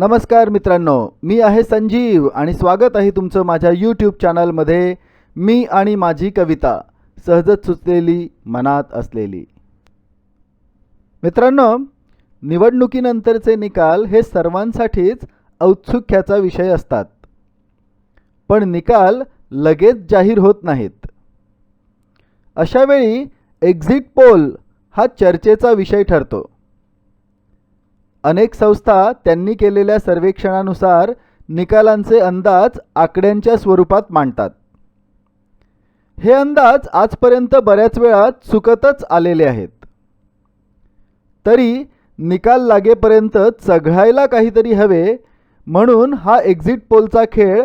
नमस्कार मित्रांनो मी आहे संजीव आणि स्वागत आहे तुमचं माझ्या यूट्यूब चॅनलमध्ये मी आणि माझी कविता सहजच सुचलेली मनात असलेली. मित्रांनो निवडणुकीनंतरचे निकाल हे सर्वांसाठीच औत्सुक्याचा विषय असतात. पण निकाल लगेच जाहीर होत नाहीत. अशावेळी एक्झिट पोल हा चर्चेचा विषय ठरतो. अनेक संस्था त्यांनी केलेल्या सर्वेक्षणानुसार निकालांचे अंदाज आकड्यांच्या स्वरूपात मांडतात. हे अंदाज आजपर्यंत बऱ्याच वेळा चुकतच आलेले आहेत. तरी निकाल लागेपर्यंत चघळायला काहीतरी हवे म्हणून हा एक्झिट पोलचा खेळ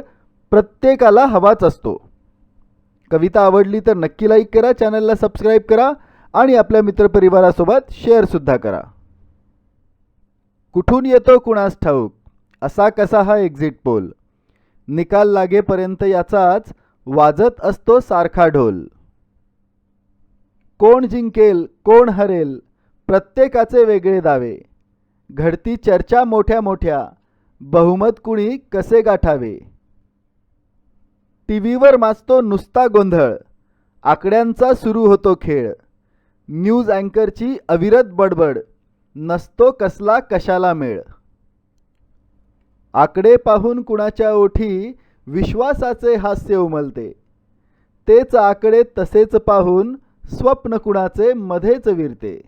प्रत्येकाला हवाच असतो. कविता आवडली तर नक्की लाईक करा चॅनलला सबस्क्राईब करा आणि आपल्या मित्रपरिवारासोबत शेअरसुद्धा करा. कुठून येतो कुणास ठाऊक? असा कसा हा एक्झिट पोल निकाल लागेपर्यंत याचाच वाजत असतो सारखा ढोल. कोण जिंकेल कोण हरेल प्रत्येकाचे वेगळे दावे. घडती चर्चा मोठ्या मोठ्या बहुमत कुणी कसे गाठावे? टी व्हीवर माजतो नुसता गोंधळ आकड्यांचा सुरू होतो खेळ. न्यूज अँकरची अविरत बडबड नसतो कसला कशाला मेळ. आकडे पाहून कुणाच्या ओठी विश्वासाचे हास्य उमलते. तेच आकडे तसेच पाहून स्वप्न कुणाचे मध्येच विरते.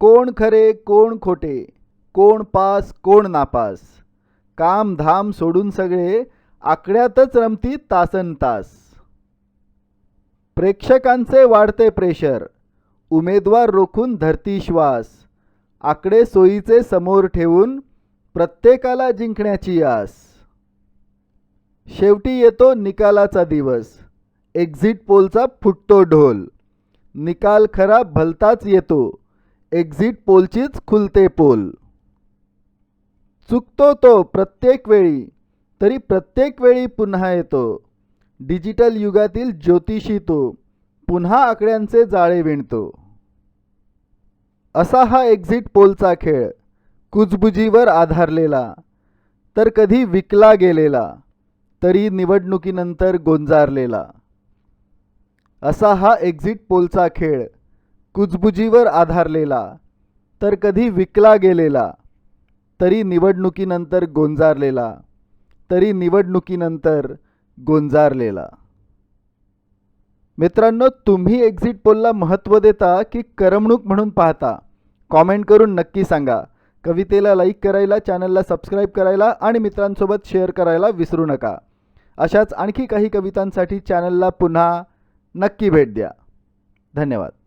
कोण खरे कोण खोटे कोण पास कोण नापास. काम धाम सोडून सगळे आकड्यातच रमती तासन तास. प्रेक्षकांचे वाढते प्रेशर उमेदवार रोखून धरती श्वास. आकडे सोयीचे समोर ठेवून प्रत्येकाला जिंकण्याची आस. शेवटी येतो निकालाचा दिवस. एक्झिट पोलचा फुटतो ढोल. निकाल खरा भलताच येतो. एक्झिट पोलचीच खुलते पोल. चुकतो तो प्रत्येक वेळी तरी प्रत्येक वेळी पुन्हा येतो. डिजिटल युगातील ज्योतिषी तो. पुन्हा आकड्यांचे जाळे विणतो. असा हा एक्झिट पोलचा खेळ कुजबुजीवर आधारलेला तर कधी विकला गेलेला तरी निवडणुकीनंतर गोंजारलेला. असा हा एक्झिट पोलचा खेळ कुजबुजीवर आधारलेला तर कधी विकला गेलेला तरी निवडणुकीनंतर गोंजारलेला तरी निवडणुकीनंतर गोंजारलेला. मित्रांनो तुम्ही एक्झिट पोलला महत्त्व देता की करमणूक म्हणून पाहता? कॉमेंट करून नक्की सांगा. कवितेला लाईक करायला चॅनलला सबस्क्राईब करायला आणि मित्रांसोबत शेअर करायला विसरू नका. अशाच आणखी काही कवितांसाठी चॅनलला पुन्हा नक्की भेट द्या. धन्यवाद.